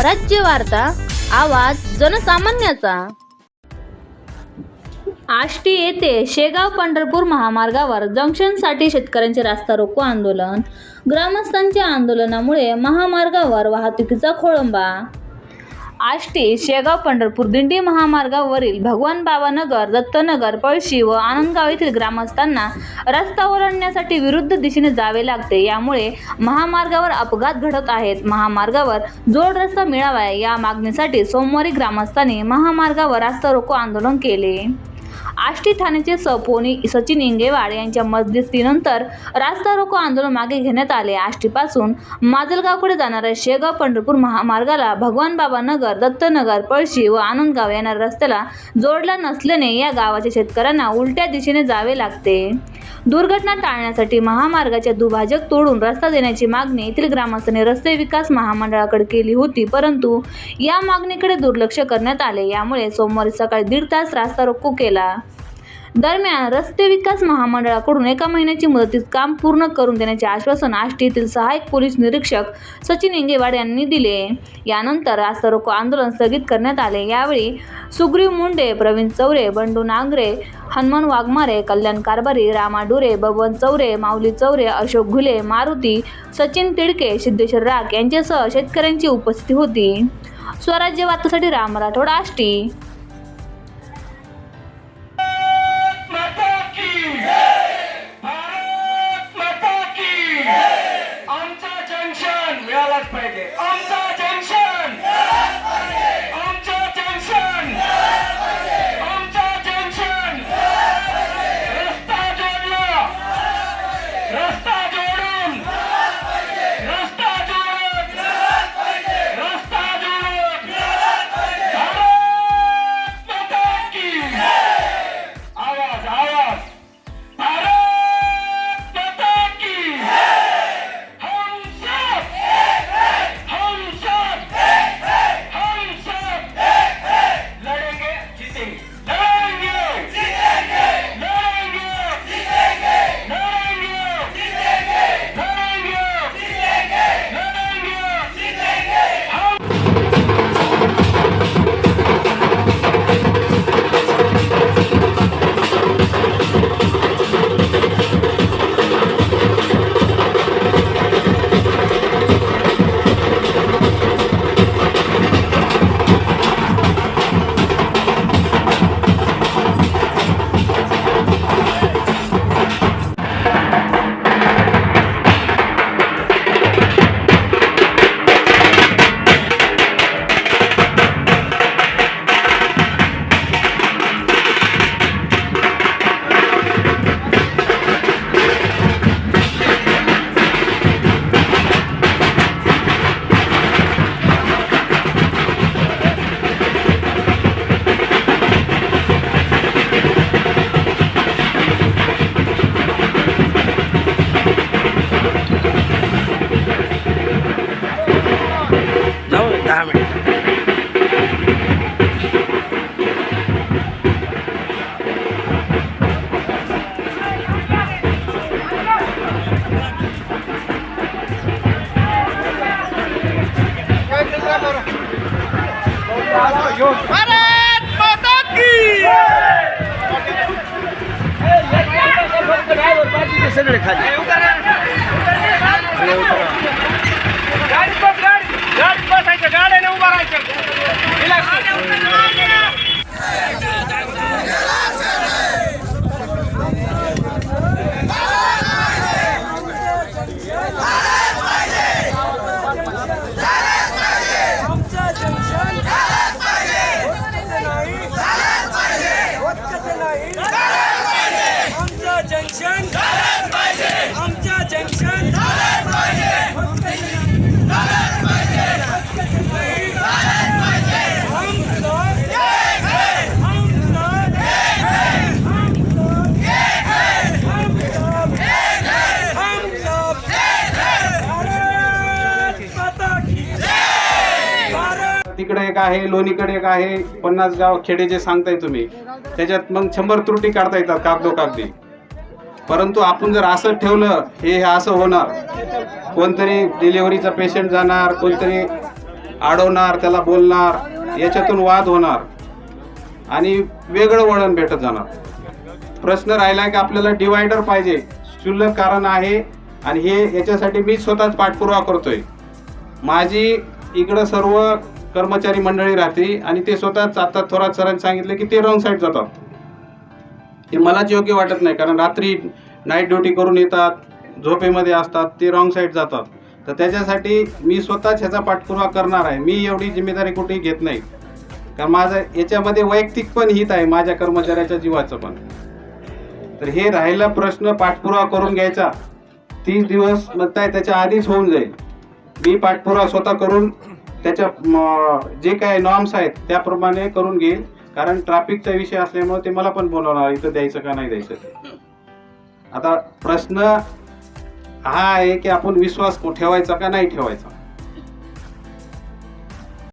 स्वराज्य वार्ता आवाज जनसामान्याचा. आष्टी येथे शेगाव पंढरपूर महामार्गावर जंक्शनसाठी शेतकऱ्यांचे रास्ता रोको आंदोलन. ग्रामस्थांच्या आंदोलनामुळे महामार्गावर वाहतुकीचा खोळंबा. आष्टी शेगाव पंढरपूर दिंडी महामार्गावरील भगवान बाबा नगर दत्तनगर पळशी व आनंदगाव येथील ग्रामस्थांना रस्ता ओलांडण्यासाठी विरुद्ध दिशेने जावे लागते. यामुळे महामार्गावर अपघात घडत आहेत. महामार्गावर जोड रस्ता मिळावा या मागणीसाठी सोमवारी ग्रामस्थांनी महामार्गावर रास्ता रोको आंदोलन केले. आष्टी ठाण्याचे सपोनी सचिन इंगेवाड यांच्या मध्यस्थीनंतर रास्ता रोको आंदोलन मागे घेण्यात आले. आष्टीपासून माजलगावकडे जाणाऱ्या शेगाव पंढरपूर महामार्गाला भगवान बाबा नगर दत्तनगर पळशी व आनंदगाव येणाऱ्या रस्त्याला जोडला नसल्याने या गावाच्या शेतकऱ्यांना उलट्या दिशेने जावे लागते. दुर्घटना टाळण्यासाठी महामार्गाच्या दुभाजक तोडून रस्ता देण्याची मागणी येथील ग्रामस्थांनी रस्ते विकास महामंडळाकडे केली होती. परंतु या मागणीकडे दुर्लक्ष करण्यात आले. यामुळे सोमवारी सकाळी दीड तास रास्ता रोको केला. दरम्यान रस्ते विकास महामंडळाकडून एका महिन्याची मुदतीत काम पूर्ण करून देण्याचे आश्वासन आष्टी येथील सहाय्यक पोलीस निरीक्षक सचिन इंगेवाड यांनी दिले. यानंतर रास्ता रोको आंदोलन स्थगित करण्यात आले. यावेळी सुग्रीव मुंडे प्रवीण चौरे बंडू नांगरे हनुमान वाघमारे कल्याण कारभारी रामा डुरे बबन चौरे माऊली चौरे अशोक घुले मारुती सचिन तिडके सिद्धेश्वर राग यांच्यासह शेतकऱ्यांची उपस्थिती होती. स्वराज्य वार्तासाठी राम राठोड आष्टी मिनिट भारत माता की सगळे खाली गाडी إلى इकडे एक आहे लोणीकडे एक आहे पन्नास गाव खेडे जे सांगताय तुम्ही त्याच्यात मग शंभर त्रुटी काढता येतात कागदो कागदी. परंतु आपण जर असं ठेवलं हे हे असं होणार. कोणतरी डिलिव्हरीचा पेशंट जाणार कोणतरी अडवणार त्याला बोलणार याच्यातून वाद होणार. आणि वेगळं वळण भेटत जाणार. प्रश्न राहिला की आपल्याला डिवायडर पाहिजे. क्षुल्लक कारण आहे आणि हे याच्यासाठी मी स्वतःच पाठपुरावा करतोय. माझी इकडं सर्व कर्मचारी मंडळी राहते आणि ते स्वतःच आता थोरात सरांनी सांगितलं की ते रॉंग साईड जातात. ते मलाच योग्य वाटत नाही कारण रात्री नाईट ड्युटी करून येतात झोपेमध्ये असतात ते रॉंग साईड जातात. तर त्याच्यासाठी मी स्वतःच ह्याचा पाठपुरावा करणार आहे. मी एवढी जिम्मेदारी कुठेही घेत नाही. कारण माझं याच्यामध्ये वैयक्तिक पण हित आहे माझ्या कर्मचाऱ्याच्या जीवाचं पण. तर हे राहिला प्रश्न पाठपुरावा करून घ्यायचा. तीस दिवस म्हणताय त्याच्या आधीच होऊन जाईल. मी पाठपुरावा स्वतः करून त्याच्या जे काय नॉर्म्स आहेत त्याप्रमाणे करून घेईल. कारण ट्रॅफिकचा विषय असल्यामुळे ते मला पण बोलवणार इथं द्यायचं का नाही द्यायचं ते. आता प्रश्न हा आहे की आपण विश्वास ठेवायचा का नाही ठेवायचा?